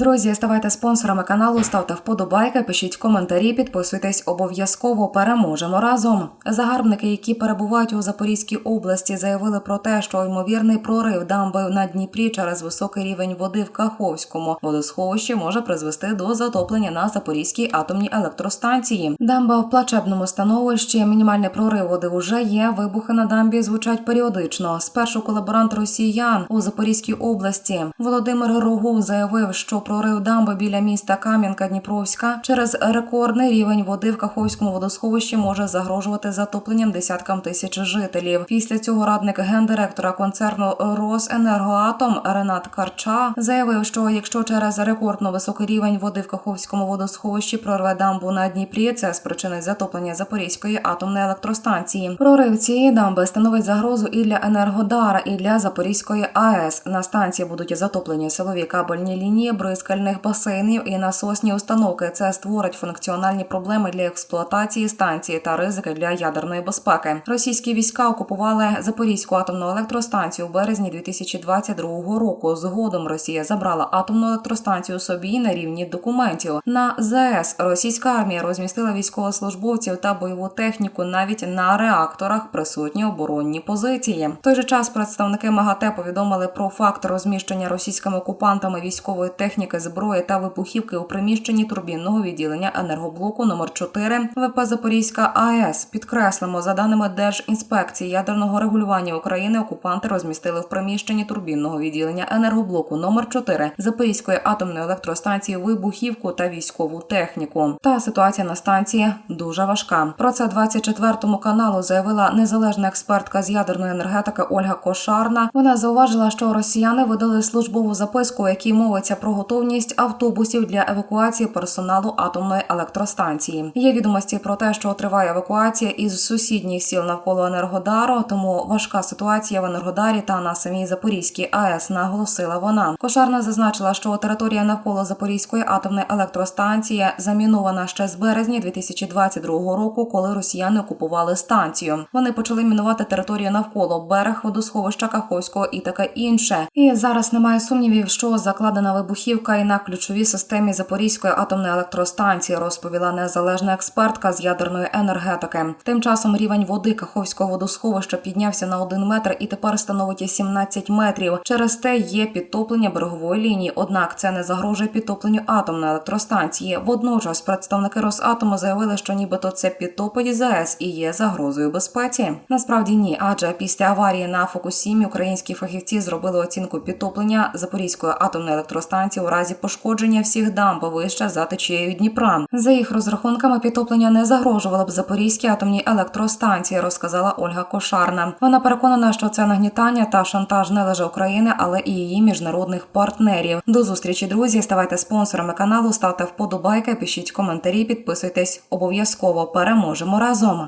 Друзі, ставайте спонсорами каналу, ставте вподобайки, пишіть коментарі, підписуйтесь обов'язково. Переможемо разом. Загарбники, які перебувають у Запорізькій області, заявили про те, що ймовірний прорив дамби на Дніпрі через високий рівень води в Каховському водосховищі може призвести до затоплення на Запорізькій атомній електростанції. Дамба в плачебному становищі. Мінімальний прорив води вже є. Вибухи на дамбі звучать періодично. Спершу колаборант росіян у Запорізькій області Володимир Рогов заявив, що прорив дамби біля міста Кам'янка Дніпровська через рекордний рівень води в Каховському водосховищі може загрожувати затопленням десяткам тисяч жителів. Після цього радник гендиректора концерну Росенергоатом Ренат Карча заявив, що якщо через рекордно високий рівень води в Каховському водосховищі прорве дамбу на Дніпрі, це спричинить затоплення Запорізької атомної електростанції. Прорив цієї дамби становить загрозу і для Енергодара, і для Запорізької АЕС. На станції будуть затоплені силові кабельні лінії, бризкальних басейнів і насосні установки. Це створить функціональні проблеми для експлуатації станції та ризики для ядерної безпеки. Російські війська окупували Запорізьку атомну електростанцію у березні 2022 року. Згодом Росія забрала атомну електростанцію собі на рівні документів. На ЗАЕС російська армія розмістила військовослужбовців та бойову техніку навіть на реакторах присутні оборонні позиції. В той же час представники МАГАТЕ повідомили про факт розміщення російськими окупантами військової техніки, зброї та вибухівки у приміщенні турбінного відділення енергоблоку номер 4 ВП Запорізька АЕС. Підкреслимо, за даними Держінспекції ядерного регулювання України, окупанти розмістили в приміщенні турбінного відділення енергоблоку номер 4 Запорізької атомної електростанції вибухівку та військову техніку. Та ситуація на станції дуже важка. Про це 24 каналу заявила незалежна експертка з ядерної енергетики Ольга Кошарна. Вона зауважила, що росіяни видали службову записку, у якій мовиться про готовність автобусів для евакуації персоналу атомної електростанції. Є відомості про те, що триває евакуація із сусідніх сіл навколо Енергодару, тому важка ситуація в Енергодарі та на самій Запорізькій АЕС наголосила вона. Кошарна зазначила, що територія навколо Запорізької атомної електростанції замінована ще з березня 2022 року, коли росіяни окупували станцію. Вони почали мінувати територію навколо берег водосховища Каховського і таке інше. І зараз немає сумнівів, що закладена вибухівка і на ключовій системі Запорізької атомної електростанції, розповіла незалежна експертка з ядерної енергетики. Тим часом рівень води Каховського водосховища піднявся на 1 метр і тепер становить 17 метрів. Через те є підтоплення берегової лінії. Однак це не загрожує підтопленню атомної електростанції. Водночас представники Росатому заявили, що нібито це підтопить ЗАЕС і є загрозою безпеці. Насправді ні, адже після аварії на Фокусімі українські фахівці зробили оцінку підтоплення Запорізької атомної електростанції у разі пошкодження всіх дамб вище за течією Дніпра. За їх розрахунками, підтоплення не загрожувало б Запорізькій атомній електростанції, розказала Ольга Кошарна. Вона переконана, що це нагнітання та шантаж не лише України, але і її міжнародних партнерів. До зустрічі, друзі. Ставайте спонсорами каналу, ставте вподобайки, пишіть коментарі, підписуйтесь обов'язково. Переможемо разом.